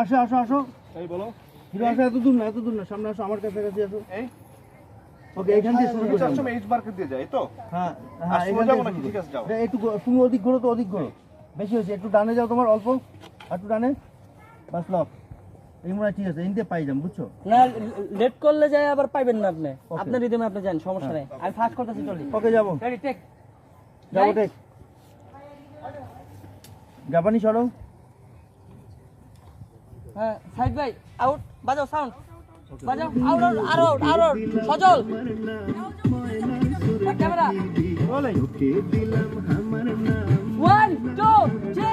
আসো আসো। আসো এই বলো। হিরো আসো এত দূর না এত দূর না সামনে আসো আমার কাছে কাছে আসো। এই? ওকে এখান থেকে শুরু করি। সবসময় এইচ মার্কেট দিয়ে যায় তো? হ্যাঁ হ্যাঁ সোজা থেকে ঠিক আছে, যাও। একটু তুমি অধিক ঘোরো তো অধিক ঘোরো। বেশি হয়েছে একটু ডানে যাও তোমার অল্প। আর একটু বাস লক। এই মনে ঠিক আছে ইনতে পাই যাম বুঝছ? না লেট করলে যায় আবার পাইবেন না আপনি। আপনার রিদমে আপনি যান সমস্যা নেই। আমি ফাস্ট করতেছি চলি। ওকে যাব। রেডি টেক যাব টেক জাপানি সরো। হ্যাঁ সাইড ভাই আউট বাজাও সাউন্ড বাজাও আউট আউট আর আউট আর out Sajal. Camera one two three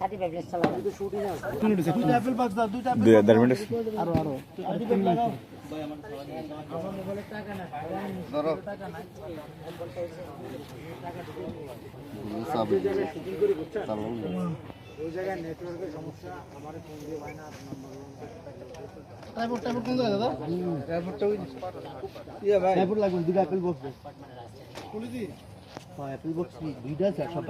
আদি ব্যাগ এয়ারপোর্ট লাগবে দুইটা অ্যাপেল বক্স পুলিশি হ্যাঁ অ্যাপেল বক্স দুইটা আছে সব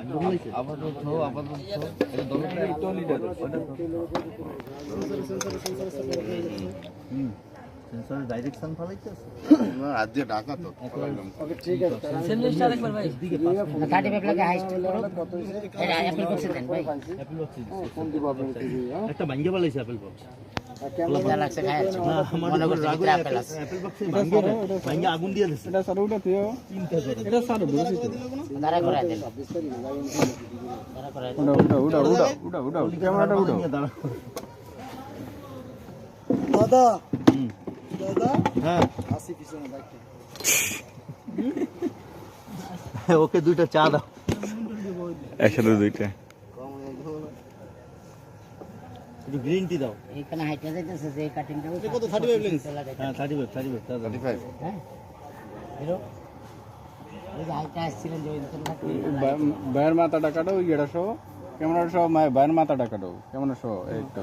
বান্ধব হয়েছে আবার তো আবার সেন্সর ডাইরেকশন ফলাইছে হাত দিয়ে ঢাকা তো। সেমলিস্ট আরেকবার ভাই। থার্টি ফাইভ লাগে হাইস্ট করো। এটা অ্যাপেল দেন ভাই। অ্যাপেল বক্স একটা ভাঙ্গে বক্স যা আছে না মনে করছি রাগ ভিতরে আপেল আছে। অ্যাপেল বক্সে ভাঙ্গে ভাঙ্গে আগুন দিয়ে দিছে। এটা সারো উঠা তুইও এটা সারো দোষি দাঁড়া করে দেন। দাঁড়া করে দেন। ক্যামেরাটা উঠাও দাঁড়া। দাদা। হ্যাঁ। আসি পিছনে বাইকটা ওকে দুইটা চা দাও। একসাথে দুইটা। একটু গ্রিন টি দাও। হাইটা যাইতেছে যে কাটিংটা কত 35 লেন্স হ্যাঁ হ্যাঁ? হিরো মাথাটা কাটো ইয়েটা সহ। ক্যামেরা সহ ভাইয়ের মাথাটা কাটো। ক্যামেরা সহ এই তো